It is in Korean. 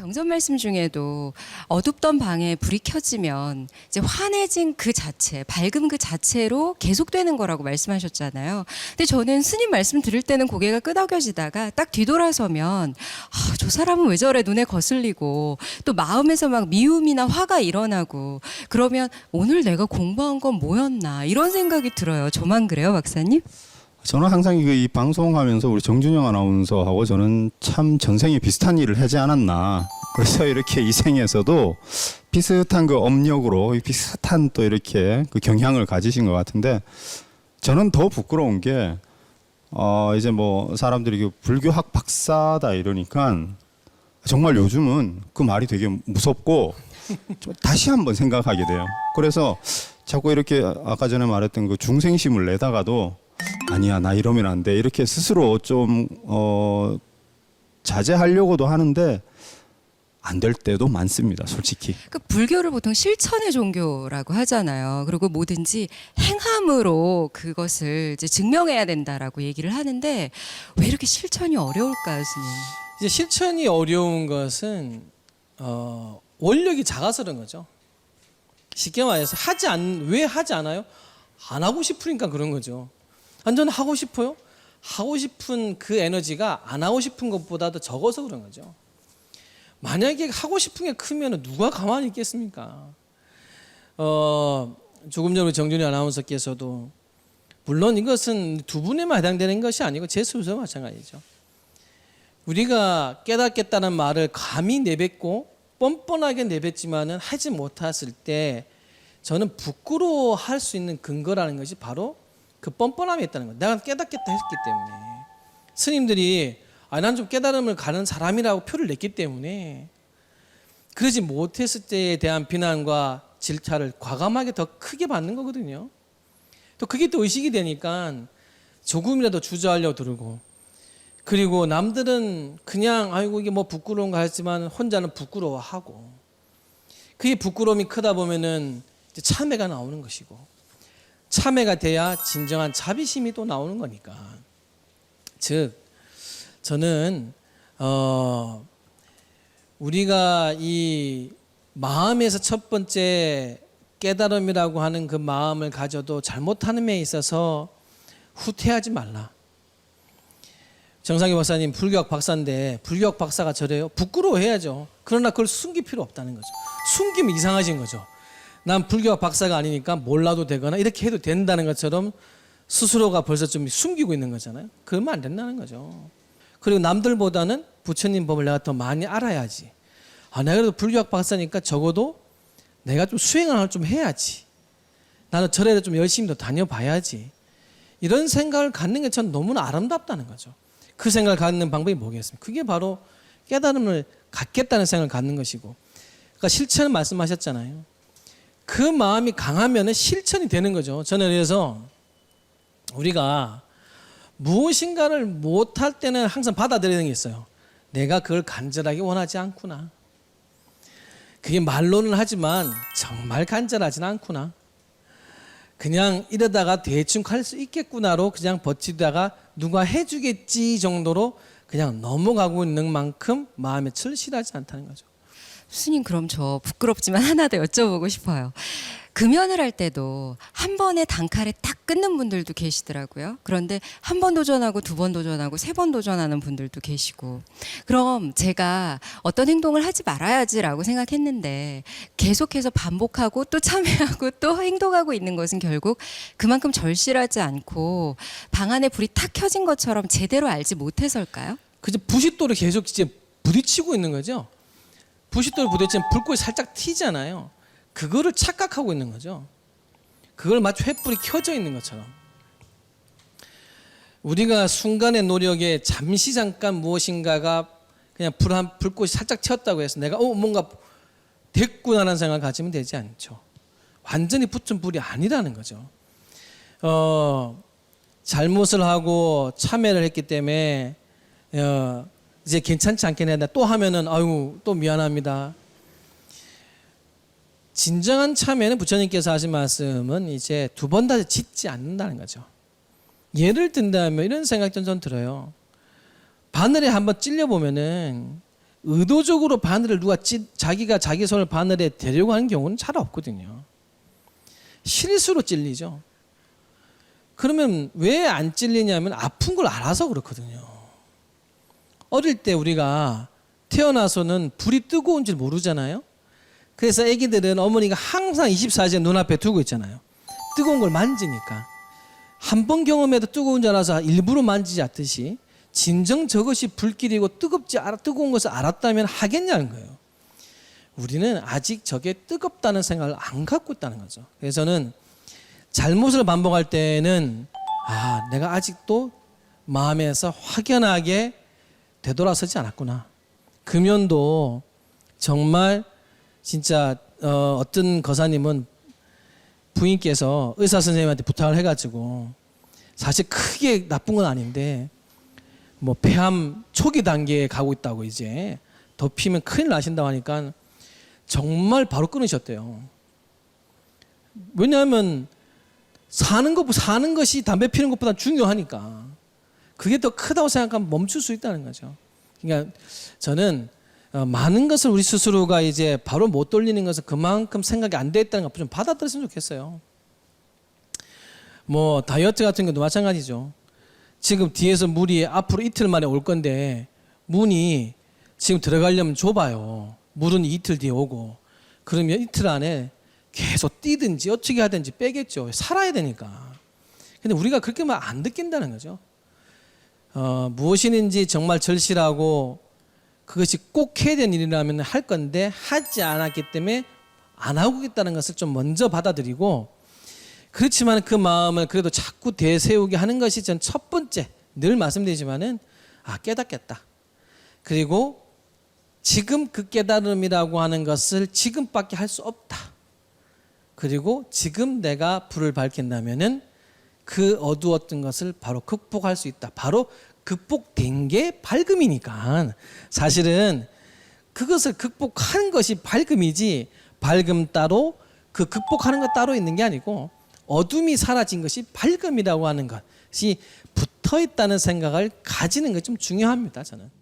경전 말씀 중에도 어둡던 방에 불이 켜지면 이제 환해진 그 자체, 밝음 그 자체로 계속되는 거라고 말씀하셨잖아요. 근데 저는 스님 말씀 들을 때는 고개가 끄덕여지다가 딱 뒤돌아서면 아, 저 사람은 왜 저래 눈에 거슬리고 또 마음에서 막 미움이나 화가 일어나고 그러면 오늘 내가 공부한 건 뭐였나 이런 생각이 들어요. 저만 그래요, 박사님? 저는 항상 이 방송하면서 우리 정준영 아나운서하고 저는 참 전생에 비슷한 일을 하지 않았나. 그래서 이렇게 이 생에서도 비슷한 그 업력으로 비슷한 또 이렇게 그 경향을 가지신 것 같은데 저는 더 부끄러운 게 어, 이제 뭐 사람들이 그 불교학 박사다 이러니까 정말 요즘은 그 말이 되게 무섭고 좀 다시 한번 생각하게 돼요. 그래서 자꾸 이렇게 아까 전에 말했던 그 중생심을 내다가도 아니야 나 이러면 안 돼 이렇게 스스로 좀 어, 자제하려고도 하는데 안 될 때도 많습니다 솔직히 그 불교를 보통 실천의 종교라고 하잖아요. 그리고 뭐든지 행함으로 그것을 이제 증명해야 된다라고 얘기를 하는데 왜 이렇게 실천이 어려울까요, 스님? 이제 실천이 어려운 것은 어, 원력이 작아서 그런 거죠. 쉽게 말해서 하지 않, 왜 하지 않아요? 안 하고 싶으니까 그런 거죠. 완전 하고 싶어요? 하고 싶은 그 에너지가 안 하고 싶은 것보다도 적어서 그런 거죠. 만약에 하고 싶은 게 크면 누가 가만히 있겠습니까? 어, 조금 전에 정준희 아나운서께서도 물론 이것은 두 분에만 해당되는 것이 아니고 제 스스로 마찬가지죠. 우리가 깨닫겠다는 말을 감히 내뱉고 뻔뻔하게 내뱉지만은 하지 못했을 때 저는 부끄러워할 수 있는 근거라는 것이 바로 그 뻔뻔함이 있다는 거예요. 내가 깨닫겠다 했기 때문에 스님들이 아, 난 좀 깨달음을 가는 사람이라고 표를 냈기 때문에 그러지 못했을 때에 대한 비난과 질타를 과감하게 더 크게 받는 거거든요. 또 그게 또 의식이 되니까 조금이라도 주저하려고 들고 그리고 남들은 그냥 아이고 이게 뭐 부끄러운가 했지만 혼자는 부끄러워하고 그게 부끄러움이 크다 보면은 참회가 나오는 것이고 참회가 돼야 진정한 자비심이 또 나오는 거니까 즉 저는 어 우리가 이 마음에서 첫 번째 깨달음이라고 하는 그 마음을 가져도 잘못하는 데 있어서 후퇴하지 말라. 정상희 박사님 불교학 박사인데 불교학 박사가 저래요? 부끄러워해야죠. 그러나 그걸 숨길 필요 없다는 거죠. 숨기면 이상해진 거죠. 난 불교학 박사가 아니니까 몰라도 되거나 이렇게 해도 된다는 것처럼 스스로가 벌써 좀 숨기고 있는 거잖아요. 그러면 안 된다는 거죠. 그리고 남들보다는 부처님 법을 내가 더 많이 알아야지. 아, 내가 그래도 불교학 박사니까 적어도 내가 좀 수행을 좀 해야지. 나는 절에도 좀 열심히 더 다녀봐야지. 이런 생각을 갖는 게 전 너무나 아름답다는 거죠. 그 생각을 갖는 방법이 뭐겠습니까? 그게 바로 깨달음을 갖겠다는 생각을 갖는 것이고. 그러니까 실천을 말씀하셨잖아요. 그 마음이 강하면 실천이 되는 거죠. 저는 그래서 우리가 무엇인가를 못할 때는 항상 받아들이는 게 있어요. 내가 그걸 간절하게 원하지 않구나. 그게 말로는 하지만 정말 간절하진 않구나. 그냥 이러다가 대충 갈 수 있겠구나로 그냥 버티다가 누가 해주겠지 정도로 그냥 넘어가고 있는 만큼 마음에 절실하지 않다는 거죠. 스님 그럼 저 부끄럽지만 하나 더 여쭤보고 싶어요. 금연을 할 때도 한 번에 단칼에 딱 끊는 분들도 계시더라고요. 그런데 한 번 도전하고 두 번 도전하고 세 번 도전하는 분들도 계시고. 그럼 제가 어떤 행동을 하지 말아야지라고 생각했는데 계속해서 반복하고 또 참여하고 또 행동하고 있는 것은 결국 그만큼 절실하지 않고 방 안에 불이 탁 켜진 것처럼 제대로 알지 못해서일까요? 그저 부싯돌을 계속 이제 부딪히고 있는 거죠. 부싯돌 부딪히면 불꽃이 살짝 튀잖아요. 그거를 착각하고 있는 거죠. 그걸 마치 횃불이 켜져 있는 것처럼. 우리가 순간의 노력에 잠시 잠깐 무엇인가가 그냥 불한 불꽃이 살짝 튀었다고 해서 내가 어 뭔가 됐구나라는 생각을 가지면 되지 않죠. 완전히 붙은 불이 아니라는 거죠. 어 잘못을 하고 참회를 했기 때문에 어, 이제 괜찮지 않겠네. 또 하면은 아유 또 미안합니다. 진정한 참회는 부처님께서 하신 말씀은 이제 두 번다 짓지 않는다는 거죠. 예를 든다면 이런 생각이 좀 들어요. 바늘에 한번 찔려 보면은 의도적으로 바늘을 누가 찌, 자기가 자기 손을 바늘에 대려고 하는 경우는 잘 없거든요. 실수로 찔리죠. 그러면 왜 안 찔리냐면 아픈 걸 알아서 그렇거든요. 어릴 때 우리가 태어나서는 불이 뜨거운 줄 모르잖아요. 그래서 아기들은 어머니가 항상 24시간 눈앞에 두고 있잖아요. 뜨거운 걸 만지니까. 한 번 경험해도 뜨거운 줄 알아서 일부러 만지지 않듯이 진정 저것이 불길이고 뜨겁지 알아 뜨거운 것을 알았다면 하겠냐는 거예요. 우리는 아직 저게 뜨겁다는 생각을 안 갖고 있다는 거죠. 그래서 저는 잘못을 반복할 때는 아, 내가 아직도 마음에서 확연하게 되돌아서지 않았구나. 금연도 정말 진짜 어, 어떤 거사님은 부인께서 의사 선생님한테 부탁을 해가지고 사실 크게 나쁜 건 아닌데 뭐 폐암 초기 단계에 가고 있다고 이제 더 피면 큰일 나신다고 하니까 정말 바로 끊으셨대요. 왜냐하면 사는 것 사는 것이 담배 피는 것보다 중요하니까 그게 더 크다고 생각하면 멈출 수 있다는 거죠. 그러니까 저는 어, 많은 것을 우리 스스로가 이제 바로 못 돌리는 것은 그만큼 생각이 안돼 있다는 것좀 받아들였으면 좋겠어요. 뭐 다이어트 같은 것도 마찬가지죠. 지금 뒤에서 물이 앞으로 이틀 만에 올 건데 문이 지금 들어가려면 좁아요. 물은 이틀 뒤에 오고 그러면 이틀 안에 계속 뛰든지 어떻게 하든지 빼겠죠. 살아야 되니까. 근데 우리가 그렇게 막안 느낀다는 거죠. 어, 무엇이든지 정말 절실하고 그것이 꼭 해야 되는 일이라면 할 건데 하지 않았기 때문에 안 하고 있다는 것을 좀 먼저 받아들이고 그렇지만 그 마음을 그래도 자꾸 대세우게 하는 것이 전 첫 번째 늘 말씀드리지만은 아 깨닫겠다. 그리고 지금 그 깨달음이라고 하는 것을 지금밖에 할 수 없다. 그리고 지금 내가 불을 밝힌다면은 그 어두웠던 것을 바로 극복할 수 있다. 바로 극복된 게 밝음이니까 사실은 그것을 극복하는 것이 밝음이지 밝음 따로 그 극복하는 것 따로 있는 게 아니고 어둠이 사라진 것이 밝음이라고 하는 것이 붙어 있다는 생각을 가지는 게 좀 중요합니다. 저는.